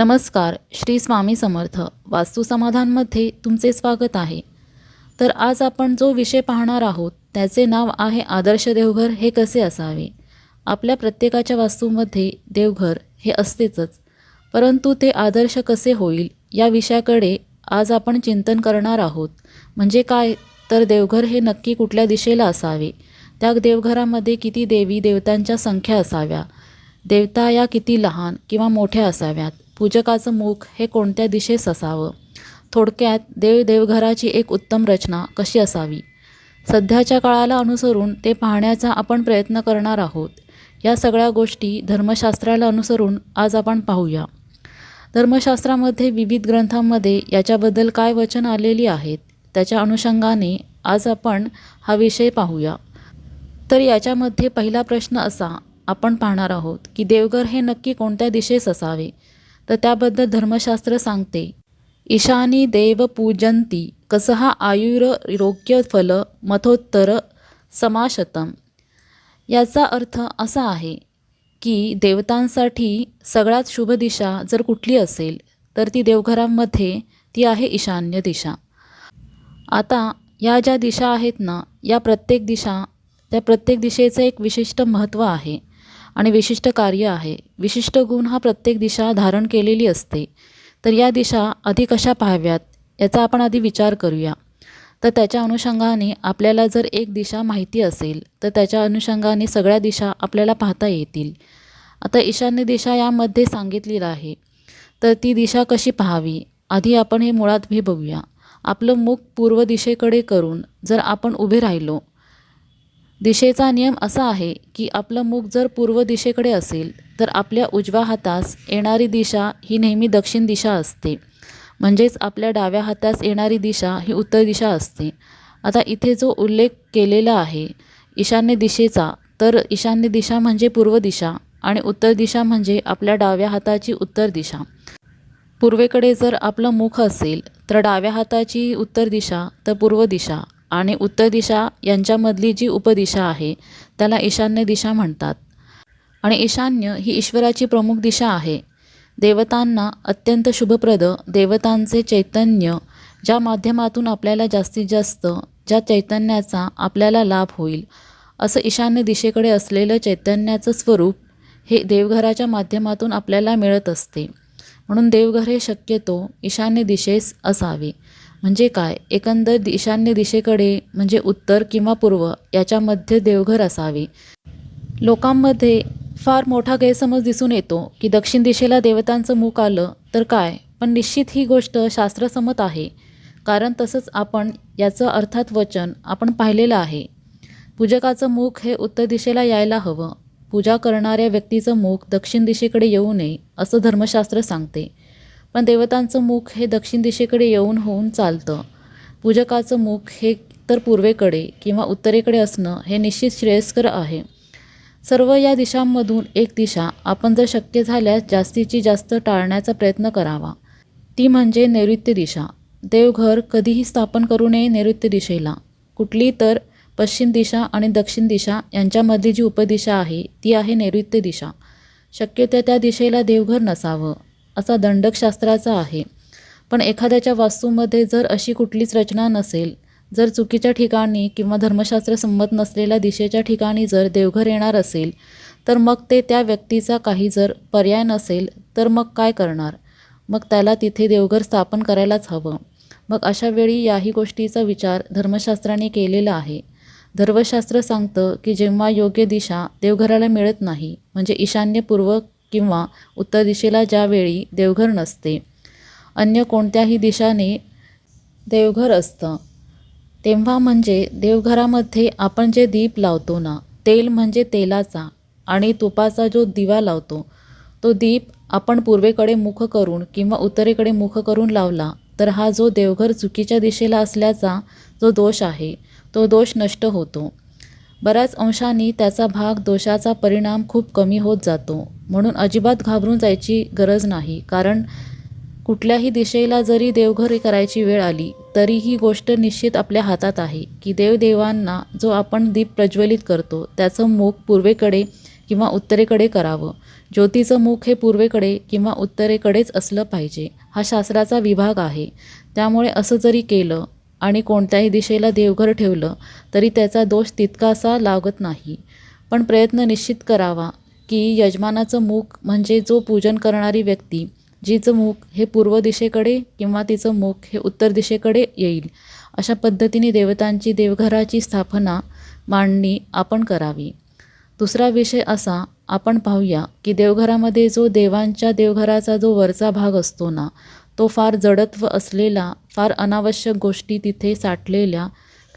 नमस्कार श्री स्वामी समर्थ. वास्तू समाधानमध्ये तुमचे स्वागत आहे. तर आज आपण जो विषय पाहणार आहोत त्याचे नाव आहे आदर्श देवघर हे कसे असावे? आपल्या प्रत्येकाच्या वास्तूमध्ये देवघर हे असतेच परंतु ते आदर्श कसे होईल या विषयाकडे आज आपण चिंतन करणार आहोत. म्हणजे काय? तर देवघर हे नक्की कुठल्या दिशेला असावे? त्या देवघरामध्ये किती देवी देवतांच्या संख्या असाव्या? देवता या किती लहान किंवा मोठ्या असाव्यात? पूजकाचं मुख हे कोणत्या दिशेस असावं? थोडक्यात देव देवघराची एक उत्तम रचना कशी असावी? सध्याच्या काळाला अनुसरून ते पाहण्याचा आपण प्रयत्न करणार आहोत. या सगळ्या गोष्टी धर्मशास्त्राला अनुसरून आज आपण पाहूया. धर्मशास्त्रामध्ये विविध ग्रंथांमध्ये याच्याबद्दल काय वचन आलेली आहेत त्याच्या अनुषंगाने आज आपण हा विषय पाहूया. तर याच्यामध्ये पहिला प्रश्न असा आपण पाहणार आहोत की देवघर हे नक्की कोणत्या दिशेस असावे? तर त्याबद्दल धर्मशास्त्र सांगते. ईशानी देव पूजंती कसहा आयुर्रोग्य फल मथोत्तर समाशतम. याचा अर्थ असा आहे की देवतांसाठी सगळ्यात शुभ दिशा जर कुठली असेल तर ती देवघरांमध्ये ती आहे ईशान्य दिशा. आता या ज्या दिशा आहेत ना या प्रत्येक दिशा त्या प्रत्येक दिशेचं एक विशिष्ट महत्त्व आहे. आणि विशिष्ट कार्य आहे. विशिष्ट गुण हा प्रत्येक दिशा धारण केलेली असते. तर या दिशा आधी कशा पाहाव्यात याचा आपण आधी विचार करूया. तर त्याच्या अनुषंगाने आपल्याला जर एक दिशा माहिती असेल तर त्याच्या अनुषंगाने सगळ्या दिशा आपल्याला पाहता येतील. आता ईशान्य दिशा यामध्ये सांगितलेलं आहे. तर ती दिशा कशी पाहावी? आधी आपण हे मुळात हे बघूया. आपलं मुख पूर्व दिशेकडे करून जर आपण उभे राहिलो दिशेचा नियम असा आहे की आपलं मुख जर पूर्व दिशेकडे असेल तर आपल्या उजव्या हातास येणारी दिशा ही नेहमी दक्षिण दिशा असते. म्हणजेच आपल्या डाव्या हातास येणारी दिशा ही उत्तर दिशा असते. आता इथे जो उल्लेख केलेला आहे ईशान्य दिशेचा तर ईशान्य दिशा म्हणजे पूर्व दिशा आणि उत्तर दिशा म्हणजे आपल्या डाव्या हाताची उत्तर दिशा. पूर्वेकडे जर आपलं मुख असेल तर डाव्या हाताची उत्तर दिशा तर पूर्व दिशा. आणि उत्तर दिशा यांच्यामधली जी उपदिशा आहे त्याला ईशान्य दिशा म्हणतात. आणि ईशान्य ही ईश्वराची प्रमुख दिशा आहे. देवतांना अत्यंत शुभप्रद देवतांचे चैतन्य ज्या माध्यमातून आपल्याला जास्तीत जास्त ज्या चैतन्याचा आपल्याला लाभ होईल असं ईशान्य दिशेकडे असलेलं चैतन्याचं स्वरूप हे देवघराच्या माध्यमातून आपल्याला मिळत असते. म्हणून देवघर हे शक्यतो ईशान्य दिशेस असावे. म्हणजे काय? एकंदर ईशान्य दिशेकडे म्हणजे उत्तर किंवा पूर्व याच्यामध्ये देवघर असावे. लोकांमध्ये फार मोठा गैरसमज दिसून येतो की दक्षिण दिशेला देवतांचं मुख आलं तर काय? पण निश्चित ही गोष्ट शास्त्रसमत आहे. कारण तसंच आपण याचं अर्थात वचन आपण पाहिलेलं आहे. पूजकाचं मुख हे उत्तर दिशेला यायला हवं. पूजा करणाऱ्या व्यक्तीचं मुख दक्षिण दिशेकडे येऊ नये असं धर्मशास्त्र सांगते. पण देवतांचं मुख हे दक्षिण दिशेकडे येऊन होऊन चालतं. पूजकाचं मुख हे तर पूर्वेकडे किंवा उत्तरेकडे असणं हे निश्चित श्रेयस्कर आहे. सर्व या दिशांमधून एक दिशा आपण जर शक्य झाल्यास जास्तीची जास्त टाळण्याचा प्रयत्न करावा. ती म्हणजे नैऋत्य दिशा. देवघर कधीही स्थापन करू नये नैऋत्य दिशेला. कुठली तर पश्चिम दिशा आणि दक्षिण दिशा यांच्यामधली जी उपदिशा आहे ती आहे नैऋत्य दिशा. शक्यतो त्या दिशेला देवघर नसावं. असा दंडकशास्त्राचा आहे. पण एखाद्याच्या वास्तूमध्ये जर अशी कुठलीच रचना नसेल जर चुकीच्या ठिकाणी किंवा धर्मशास्त्र संमत नसलेल्या दिशेच्या ठिकाणी जर देवघर येणार असेल तर मग ते त्या व्यक्तीचा काही जर पर्याय नसेल तर मग काय करणार? मग त्याला तिथे देवघर स्थापन करायलाच हवं. मग अशा वेळी याही गोष्टीचा विचार धर्मशास्त्राने केलेला आहे. धर्मशास्त्र सांगतं की जेव्हा योग्य दिशा देवघराला मिळत नाही म्हणजे ईशान्यपूर्वक किंवा उत्तर दिशेला ज्यावेळी देवघर नसते. अन्य कोणत्याही दिशाने देवघर असतं. तेव्हा म्हणजे देवघरामध्ये आपण जे दीप लावतो ना तेल म्हणजे तेलाचा आणि तुपाचा जो दिवा लावतो तो दीप आपण पूर्वेकडे मुख करून किंवा उत्तरेकडे मुख करून लावला तर हा जो देवघर चुकीच्या दिशेला असल्याचा जो दोष आहे तो दोष नष्ट होतो. बऱ्याच अंशांनी त्याचा भाग दोषाचा परिणाम खूप कमी होत जातो. म्हणून अजिबात घाबरून जायची गरज नाही. कारण कुठल्याही दिशेला जरी देवघर करायची वेळ आली तरी ही गोष्ट निश्चित आपल्या हातात आहे की देवदेवांना जो आपण दीप प्रज्वलित करतो त्याचं मुख पूर्वेकडे किंवा उत्तरेकडे करावं. ज्योतीचं मुख हे पूर्वेकडे किंवा उत्तरेकडेच असलं पाहिजे हा शास्त्राचा विभाग आहे. त्यामुळे असं जरी केलं आणि कोणत्याही दिशेला देवघर ठेवलं तरी त्याचा दोष तितकासा लागत नाही. पण प्रयत्न निश्चित करावा की यजमानाचं मुख म्हणजे जो पूजन करणारी व्यक्ती जिचं मुख हे पूर्व दिशेकडे किंवा तिचं मुख हे उत्तर दिशेकडे येईल अशा पद्धतीने देवतांची देवघराची स्थापना मांडणी आपण करावी. दुसरा विषय असा आपण पाहूया की देवघरामध्ये जो देवांच्या देवघराचा जो वरचा भाग असतो ना तो फार जडत्व असलेला फार अनावश्यक गोष्टी तिथे साठलेल्या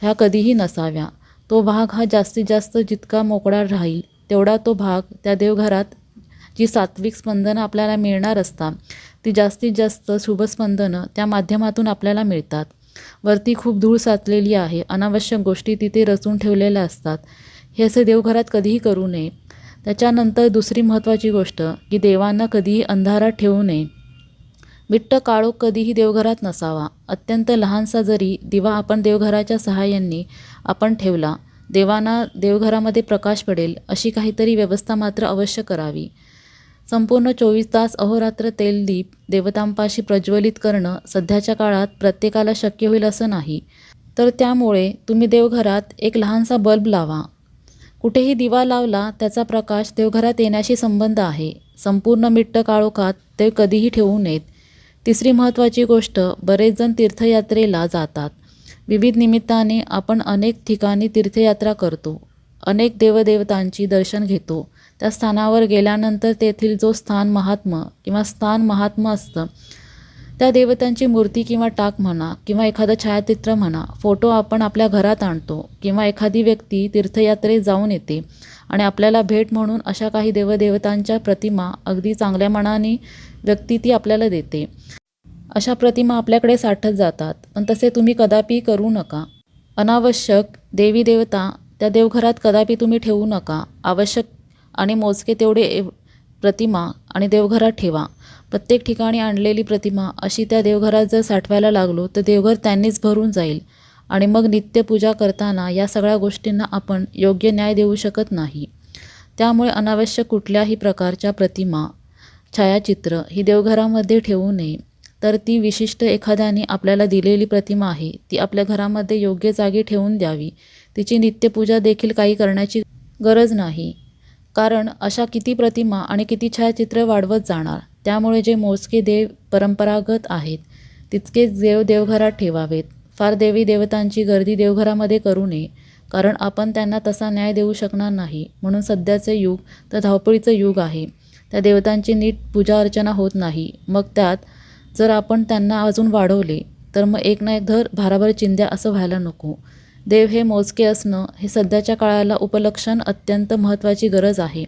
ह्या कधीही नसाव्या. तो भाग हा जास्तीत जास्त जितका मोकळा राहील तेवढा तो भाग त्या देवघरात जी सात्विक स्पंदनं आपल्याला मिळणार असतात ती जास्तीत जास्त शुभस्पंदनं त्या माध्यमातून आपल्याला मिळतात. वरती खूप धूळ साचलेली आहे अनावश्यक गोष्टी तिथे रचून ठेवलेल्या असतात. हे असे देवघरात कधीही करू नये. त्याच्यानंतर दुसरी महत्त्वाची गोष्ट की देवांना कधीही अंधारात ठेवू नये. बिट्ट काळोख कधीही देवघरात नसावा. अत्यंत लहानसा जरी दिवा आपण देवघराच्या सहाय्याने आपण ठेवला देवांना देवघरामध्ये प्रकाश पडेल अशी काहीतरी व्यवस्था मात्र अवश्य करावी. संपूर्ण चोवीस तास अहोरात्र तेलदीप देवतांपाशी प्रज्वलित करणं सध्याच्या काळात प्रत्येकाला शक्य होईल असं नाही. तर त्यामुळे तुम्ही देवघरात एक लहानसा बल्ब लावा. कुठेही दिवा लावला त्याचा प्रकाश देवघरात येण्याशी संबंध आहे. संपूर्ण मिट्ट काळोखात ते कधीही ठेवू नयेत. तिसरी महत्त्वाची गोष्ट बरेच जण तीर्थयात्रेला जातात. विविध निमित्ताने आपण अनेक ठिकाणी तीर्थयात्रा करतो. अनेक देवदेवतांची दर्शन घेतो. त्या स्थानावर गेल्यानंतर तेथील जो स्थान महात्म किंवा स्थान महात्म असतं त्या देवतांची मूर्ती किंवा टाक म्हणा किंवा एखादं छायाचित्र म्हणा फोटो आपण आपल्या घरात आणतो किंवा एखादी व्यक्ती तीर्थयात्रेत जाऊन येते. आणि आपल्याला भेट म्हणून अशा काही देवदेवतांच्या प्रतिमा अगदी चांगल्या मनाने व्यक्ती ती आपल्याला देते. अशा प्रतिमा आपल्याकडे साठत जातात. पण तसे तुम्ही कदापि करू नका. अनावश्यक देवी देवता त्या देवघरात कदापि तुम्ही ठेवू नका. आवश्यक आणि मोजके तेवढे एव- प्रतिमा आणि देवघरात ठेवा. प्रत्येक ठिकाणी आणलेली प्रतिमा अशी त्या देवघरात जर साठवायला लागलो तर देवघर त्यांनीच भरून जाईल. आणि मग नित्यपूजा करताना या सगळ्या गोष्टींना आपण योग्य न्याय देऊ शकत नाही. त्यामुळे अनावश्यक कुठल्याही प्रकारच्या प्रतिमा छायाचित्र ही देवघरामध्ये ठेवू नये. तर ती विशिष्ट एखाद्याने आपल्याला दिलेली प्रतिमा आहे ती आपल्या घरामध्ये योग्य जागी ठेवून द्यावी. तिची नित्यपूजा देखील काही करण्याची गरज नाही. कारण अशा किती प्रतिमा आणि किती छायाचित्र वाढवत जाणार त्यामुळे जे मोजके देव परंपरागत आहेत तितकेच देव देवघरात ठेवावेत. फार देवी देवतांची गर्दी देवघरामध्ये करू नये कारण आपण त्यांना तसा न्याय देऊ शकणार नाही. म्हणून सध्याचे युग तर धावपळीचं युग आहे. त्या देवतांची नीट पूजा अर्चना होत नाही. मग त्यात जर आपण त्यांना अजून वाढवले तर मग एक ना एक धर भाराभर चिंध्या असं व्हायला नको. देव हे मोजके असणं हे सध्याच्या काळाला उपलक्षण अत्यंत महत्त्वाची गरज आहे.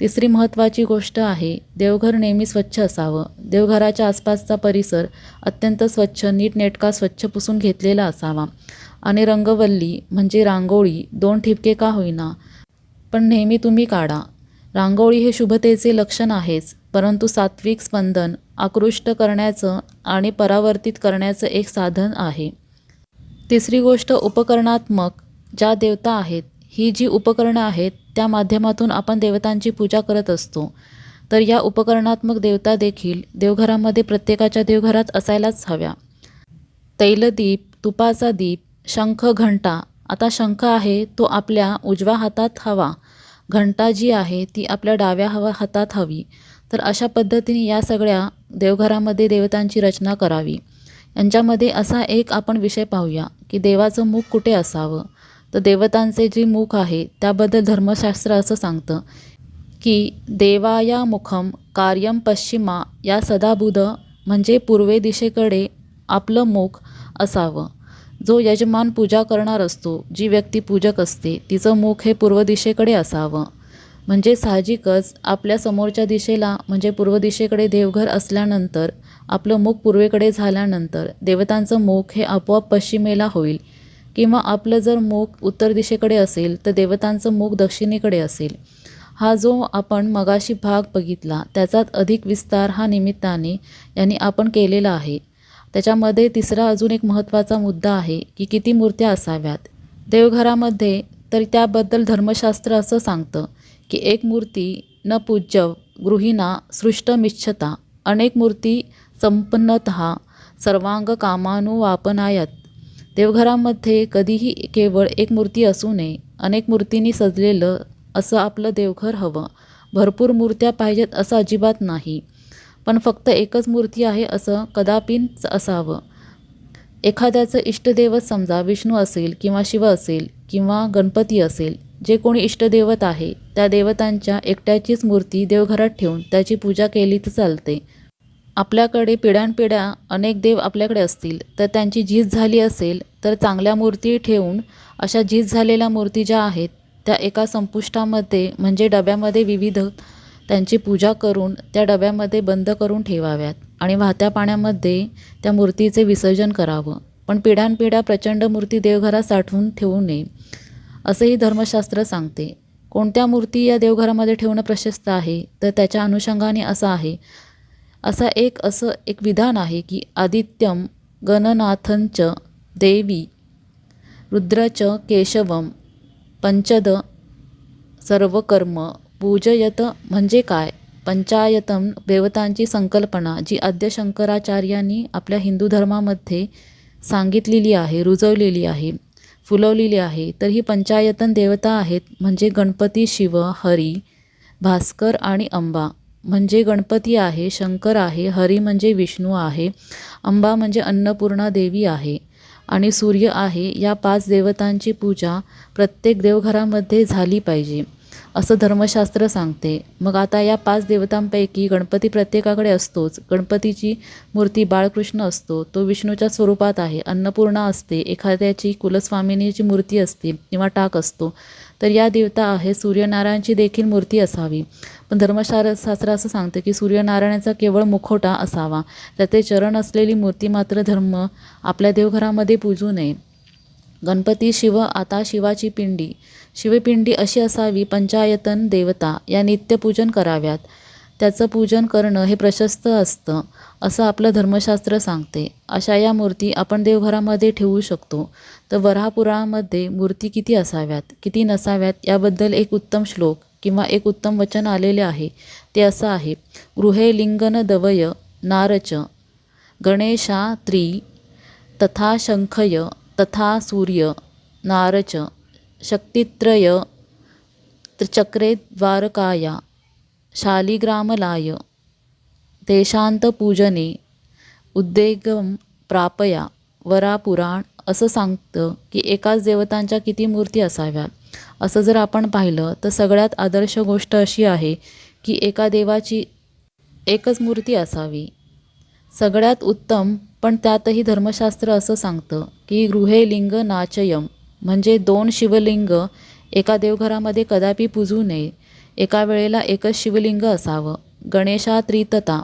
तिसरी महत्त्वाची गोष्ट आहे देवघर नेहमी स्वच्छ असावं. देवघराच्या आसपासचा परिसर अत्यंत स्वच्छ नीटनेटका स्वच्छ पुसून घेतलेला असावा. आणि रंगवल्ली म्हणजे रांगोळी दोन ठिपके का होईना? पण नेहमी तुम्ही काढा. रांगोळी हे शुभतेचे लक्षण आहेच परंतु सात्विक स्पंदन आकृष्ट करण्याचं आणि परावर्तित करण्याचं एक साधन आहे. तिसरी गोष्ट उपकरणात्मक ज्या देवता आहेत ही जी उपकरणं आहेत त्या माध्यमातून आपण देवतांची पूजा करत असतो. तर या उपकरणात्मक देवता देखील देवघरामध्ये प्रत्येकाच्या देवघरात असायलाच हव्या. तैलदीप तुपाचा दीप शंख घंटा. आता शंख आहे तो आपल्या उजव्या हातात हवा. घंटा जी आहे ती आपल्या डाव्या हवा हातात हवी. तर अशा पद्धतीने या सगळ्या देवघरामध्ये देवतांची रचना करावी. यांच्यामध्ये असा एक आपण विषय पाहूया की देवाचं मुख कुठे असावं? तर देवतांचे जे मुख आहे त्याबद्दल धर्मशास्त्र असं सांगतं की देवाया मुखम कार्यम पश्चिमा या सदाबुध म्हणजे पूर्वे दिशेकडे आपलं मुख असावं. जो यजमान पूजा करणार असतो जी व्यक्ती पूजक असते तिचं मुख हे पूर्व दिशेकडे असावं. म्हणजे साहजिकच आपल्या समोरच्या दिशेला म्हणजे पूर्व दिशेकडे देवघर असल्यानंतर आपलं मुख पूर्वेकडे झाल्यानंतर देवतांचं मुख हे आपोआप पश्चिमेला होईल. किंवा आपलं जर मुख उत्तर दिशेकडे असेल तर देवतांचं मुख दक्षिणेकडे असेल. हा जो आपण मगाशी भाग बघितला त्याचाच अधिक विस्तार हा निमित्ताने यांनी आपण केलेला आहे. त्याच्यामध्ये तिसरा अजून एक महत्त्वाचा मुद्दा आहे की किती मूर्त्या असाव्यात. देवघरामध्ये तर त्याबद्दल धर्मशास्त्र असं सांगतं की एक मूर्ती न पूज्यव गृहिणा सृष्टमिच्छता अनेक मूर्ती संपन्नत सर्वांग कामानुवापनायत देवघरामध्ये कधीही केवळ एक मूर्ती असू नये अनेक मूर्तींनी सजलेलं असं आपलं देवघर हवं. भरपूर मूर्त्या पाहिजेत असं अजिबात नाही पण फक्त एकच मूर्ती आहे असं कदापिच असावं. एखाद्याचं इष्टदैवत समजा विष्णू असेल किंवा शिव असेल किंवा गणपती असेल जे कोणी इष्टदैवत आहे त्या देवतांच्या एकट्याचीच मूर्ती देवघरात ठेवून त्याची पूजा केली तर चालते. आपल्याकडे पिढ्यानपिढ्या अनेक देव आपल्याकडे असतील तर त्यांची झीज झाली असेल तर चांगल्या मूर्ती ठेवून अशा झीज झालेल्या मूर्ती ज्या आहेत त्या एका संपुष्टामध्ये म्हणजे डब्यामध्ये विविध त्यांची पूजा करून त्या डब्यामध्ये बंद करून ठेवाव्यात आणि वाहत्या पाण्यामध्ये त्या मूर्तीचे विसर्जन करावं. पण पिढ्यानपिढ्या प्रचंड मूर्ती देवघरात साठवून ठेवू नये असेही धर्मशास्त्र सांगते. कोणत्या मूर्ती या देवघरामध्ये ठेवणं प्रशस्त आहे तर त्याच्या अनुषंगाने असं आहे. असा एक असं एक विधान आहे की आदित्यम गणनाथंच देवी रुद्रच केशवम पंचद सर्वकर्म पूजयत म्हणजे काय? पंचायतम देवतांची संकल्पना जी आद्य शंकराचार्यांनी आपल्या हिंदू धर्मामध्ये सांगितलेली आहे रुजवलेली आहे फुलवलेली आहे तर ही पंचायतन देवता आहेत म्हणजे गणपती शिव हरी भास्कर आणि अंबा. म्हणजे गणपती आहे शंकर आहे हरी म्हणजे विष्णू आहे अंबा म्हणजे अन्नपूर्णा देवी आहे आणि सूर्य आहे या पाच देवतांची पूजा प्रत्येक देवघरामध्ये झाली पाहिजे असं धर्मशास्त्र सांगते. मग आता या पाच देवतांपैकी गणपती प्रत्येकाकडे असतोच. गणपतीची मूर्ती बाळकृष्ण असतो. तो विष्णूच्या स्वरूपात आहे. अन्नपूर्णा असते. एखाद्याची कुलस्वामिनीची मूर्ती असते किंवा टाक असतो. तर या देवता आहे सूर्यनारायणची देखील मूर्ती असावी. पण धर्मशास्त्र शास्त्र असं सांगतं की सूर्यनारायणाचा केवळ मुखोटा असावा. त्याचे चरण असलेली मूर्ती मात्र धर्म आपल्या देवघरामध्ये पूजू नये. गणपती शिव आता शिवाची पिंडी. शिवपिंडी अशी असावी पंचायतन देवता या नित्यपूजन कराव्यात. त्याचं पूजन करणं हे प्रशस्त असतं असं आपलं धर्मशास्त्र सांगते. अशा या मूर्ती आपण देवघरामध्ये ठेवू शकतो. तर वराहपुराणामध्ये मूर्ती किती असाव्यात किती नसाव्यात याबद्दल एक उत्तम श्लोक किंवा एक उत्तम वचन आलेले आहे. ते असं आहे. गृहे लिंगन दवय नारच गणेशा त्री तथा शंखय तथा सूर्य नारच शक्तित्रय चक्रे द्वारकाया शालिग्रामलाय देशांतपूजने उद्वेगम प्रापया वरापुराण असं सांगतं की एकाच देवतांच्या किती मूर्ती असाव्या असं जर आपण पाहिलं तर सगळ्यात आदर्श गोष्ट अशी आहे की एका देवाची एकच मूर्ती असावी. सगळ्यात उत्तम पण त्यातही धर्मशास्त्र असं सांगतं की गृहे लिंग नाचयम म्हणजे दोन शिवलिंग एका देवघरामध्ये कदापि पूजू नये. एका वेळेला एकच शिवलिंग असावं. गणेशा त्रितता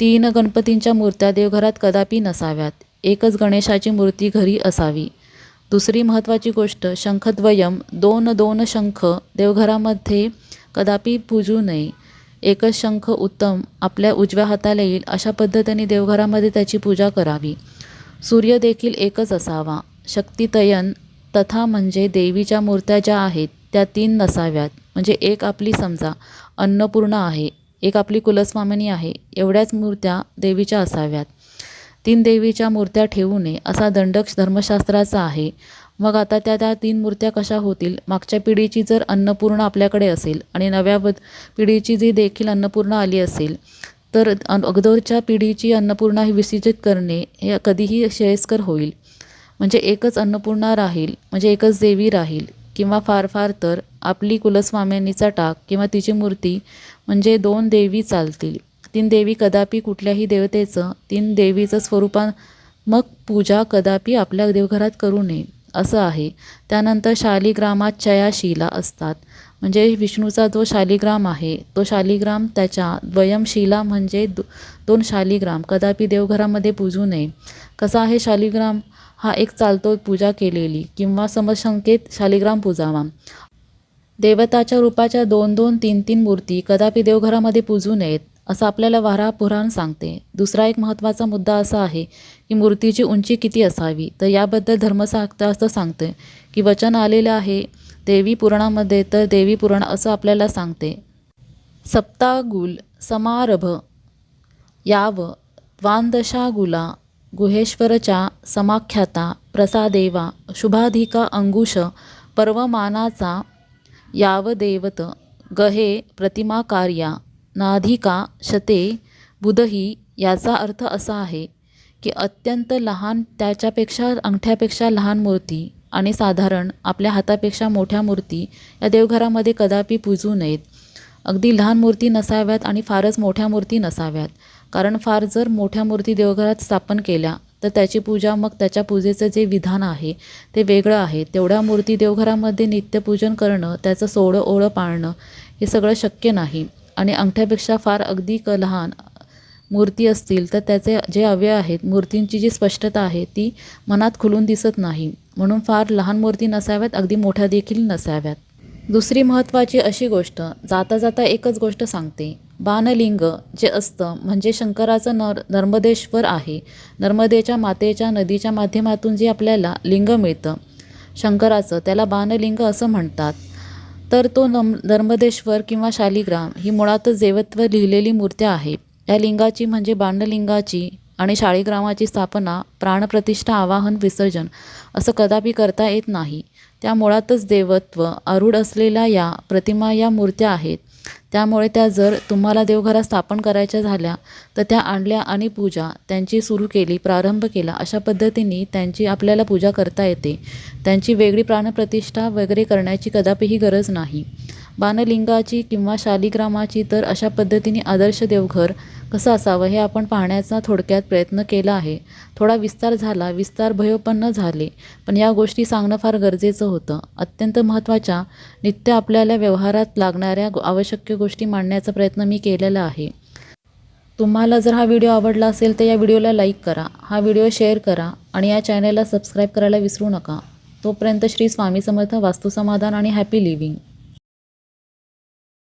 तीन गणपतींच्या मूर्त्या देवघरात कदापि नसाव्यात. एकच गणेशाची मूर्ती घरी असावी. दुसरी महत्त्वाची गोष्ट शंखद्वयम दोन दोन शंख देवघरामध्ये कदापि पूजू नये. एकच शंख उत्तम आपल्या उजव्या हाताला येईल अशा पद्धतीने देवघरामध्ये त्याची पूजा करावी. सूर्य देखील एकच असावा. शक्तितयन तथा म्हणजे देवीच्या मूर्त्या ज्या आहेत त्या तीन नसाव्यात. म्हणजे एक आपली समजा अन्नपूर्णा आहे एक आपली कुलस्वामिनी आहे एवढ्याच मूर्त्या देवीच्या असाव्यात. तीन देवीच्या मूर्त्या ठेवू नये असा दंडक धर्मशास्त्राचा आहे. मग आता त्या त्या तीन मूर्त्या कशा होतील? मागच्या पिढीची जर अन्नपूर्णा आपल्याकडे असेल आणि नव्या पिढीची जी देखील अन्नपूर्णा आली असेल तर अगोदरच्या पिढीची अन्नपूर्णा ही विसर्जित करणे हे कधीही श्रेयस्कर होईल. म्हणजे एकच अन्नपूर्णा राहील म्हणजे एकच देवी राहील. किंवा फार फार तर आपली कुलस्वामिनीचा टाक किंवा तिची मूर्ती म्हणजे दोन देवी चालतील. तीन देवी कदापि कुठल्याही देवतेचं तीन देवीचं स्वरूपात्मक पूजा कदापि आपल्या देवघरात करू नये असं आहे. त्यानंतर शालिग्रामात चयाशिला असतात. म्हणजे विष्णूचा जो शालिग्राम आहे तो शालिग्राम त्याच्या द्वयमशिला म्हणजे दो दोन शालिग्राम कदापि देवघरामध्ये पूजू नये. कसा आहे शालिग्राम? हा एक चालतो पूजा केलेली किंवा समसंकेत शालिग्राम पूजावा देवताच्या रूपाच्या दोन दोन तीन तीन मूर्ती कदापि देवघरामध्ये पूजू नयेत असं आपल्याला वारा पुराण सांगते. दुसरा एक महत्त्वाचा मुद्दा असा आहे की मूर्तीची उंची किती असावी तर याबद्दल धर्मशास्त्र सांगते की वचन आलेलं आहे देवी पुराणामध्ये तर देवी पुराण असं आपल्याला सांगते. सप्तागुल समारभ याव द्वांदशागुला गुहेश्वरच्या समाख्याता प्रसादेवा शुभाधिका अंगुश पर्वमानाचा यावदेवत गहे प्रतिमाकार्या नाधिका शते बुधही याचा अर्थ असा आहे की अत्यंत लहान त्याच्यापेक्षा अंगठ्यापेक्षा लहान मूर्ती आणि साधारण आपल्या हातापेक्षा मोठ्या मूर्ती या देवघरामध्ये कदापि पूजू नयेत. अगदी लहान मूर्ती नसाव्यात आणि फारच मोठ्या मूर्ती नसाव्यात. कारण फार जर मोठ्या मूर्ती देवघरात स्थापन केल्या तर त्याची पूजा मग त्याच्या पूजेचं जे विधान आहे ते वेगळं आहे. तेवढ्या मूर्ती देवघरामध्ये नित्यपूजन करणं त्याचं सोळं ओळं पाळणं हे सगळं शक्य नाही. आणि अंगठ्यापेक्षा फार अगदी क लहान मूर्ती असतील तर त्याचे जे अवयव आहेत मूर्तींची जी स्पष्टता आहे ती मनात खुलून दिसत नाही. म्हणून फार लहान मूर्ती नसाव्यात अगदी मोठ्या देखील नसाव्यात. दुसरी महत्त्वाची अशी गोष्ट जाता जाता एकच गोष्ट सांगते. बाणलिंग जे असतं म्हणजे शंकराचं नर नर्मदेश्वर आहे. नर्मदेच्या मातेच्या नदीच्या माध्यमातून जे आपल्याला लिंग मिळतं शंकराचं त्याला बाणलिंग असं म्हणतात. तर तो नम नर्मदेश्वर किंवा शालिग्राम ही मुळातच देवत्व लिहिलेली मूर्ती आहे. या लिंगाची म्हणजे बाणलिंगाची आणि शाळीग्रामाची स्थापना प्राणप्रतिष्ठा आवाहन विसर्जन असं कदापि करता येत नाही. त्या मुळातच देवत्व आरूढ असलेल्या या प्रतिमा या मूर्त्या आहेत. त्यामुळे त्या जर तुम्हाला देवघरात स्थापन करायच्या झाल्या तर त्या आणल्या आणि पूजा त्यांची सुरू केली प्रारंभ केला. अशा पद्धतीने त्यांची आपल्याला पूजा करता येते. त्यांची वेगळी प्राणप्रतिष्ठा वगैरे करण्याची कदापिही गरज नाही. बाणलिंगाची किंवा शालिग्रामाची तर अशा पद्धतीने आदर्श देवघर कसं असावं हे आपण पाहण्याचा थोडक्यात प्रयत्न केला आहे. थोडा विस्तार झाला विस्तार भयोपन्न झाले पण या गोष्टी सांगणं फार गरजेचं होतं. अत्यंत महत्त्वाच्या नित्य आपल्याला व्यवहारात लागणाऱ्या आवश्यक गोष्टी मांडण्याचा प्रयत्न मी केलेला आहे. तुम्हाला जर हा व्हिडिओ आवडला असेल तर या व्हिडिओला लाईक करा हा व्हिडिओ शेअर करा आणि या चॅनलला सबस्क्राईब करायला विसरू नका. तोपर्यंत श्री स्वामी समर्थ वास्तुसमाधान आणि हॅपी लिव्हिंग.